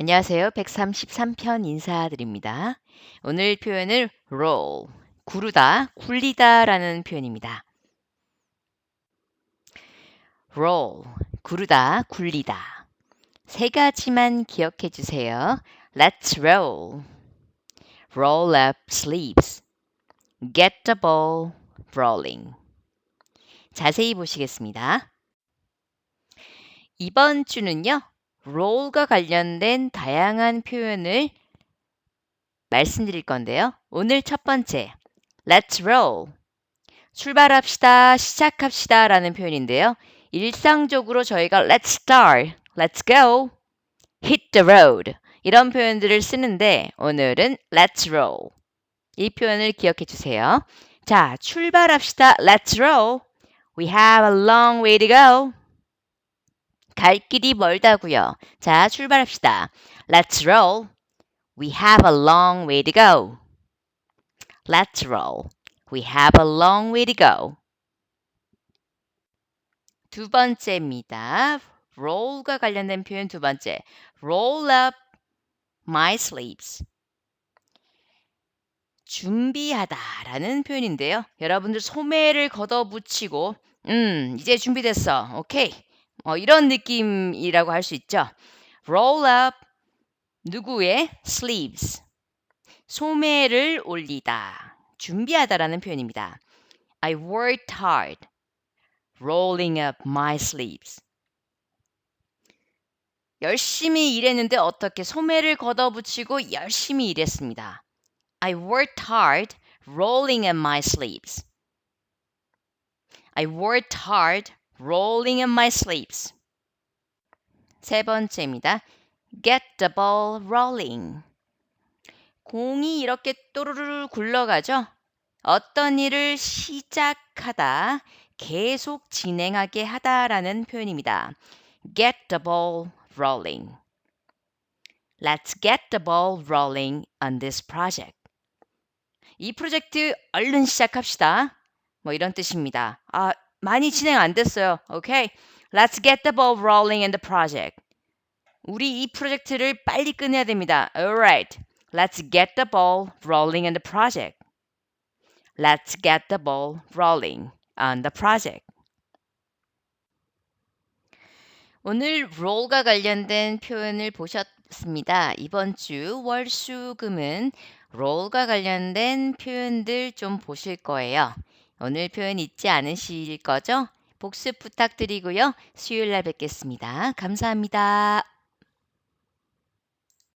안녕하세요. 133편 인사드립니다. 오늘 표현을 roll, 구르다, 굴리다 라는 표현입니다. roll, 구르다, 굴리다. 세 가지만 기억해 주세요. Let's roll. Roll up sleeves. Get the ball rolling. 자세히 보시겠습니다. 이번 주는요. Roll과 관련된 다양한 표현을 말씀드릴 건데요. 오늘 첫 번째, let's roll. 출발합시다, 시작합시다 라는 표현인데요. 일상적으로 저희가 let's start, let's go, hit the road 이런 표현들을 쓰는데 오늘은 let's roll. 이 표현을 기억해 주세요. 자, 출발합시다. Let's roll. We have a long way to go. 갈 길이 멀다고요. 자, 출발합시다. Let's roll. We have a long way to go. Let's roll. We have a long way to go. 두 번째입니다. roll과 관련된 표현 두 번째. roll up my sleeves. 준비하다라는 표현인데요. 여러분들 소매를 걷어붙이고 음, 이제 준비됐어. 오케이. 어, 이런 느낌이라고 할 수 있죠. roll up 누구의 sleeves 소매를 올리다 준비하다라는 표현입니다. I worked hard rolling up my sleeves. 열심히 일했는데 어떻게 소매를 걷어붙이고 열심히 일했습니다. I worked hard rolling up my sleeves. I worked hard rolling in my sleeves. 세 번째입니다. get the ball rolling. 공이 이렇게 또르르 굴러가죠? 어떤 일을 시작하다, 계속 진행하게 하다라는 표현입니다. get the ball rolling. Let's get the ball rolling on this project. 이 프로젝트 얼른 시작합시다. 뭐 이런 뜻입니다. 아, 많이 진행 안 됐어요. 오케이. Let's get the ball rolling in the project. 우리 이 프로젝트를 빨리 끝내야 됩니다. Alright. Let's get the ball rolling in the project. Let's get the ball rolling on the project. 오늘 roll과 관련된 표현을 보셨습니다. 이번 주 월수금은 roll과 관련된 표현들 좀 보실 거예요. 오늘 표현 잊지 않으실 거죠? 복습 부탁드리고요. 수요일 날 뵙겠습니다. 감사합니다.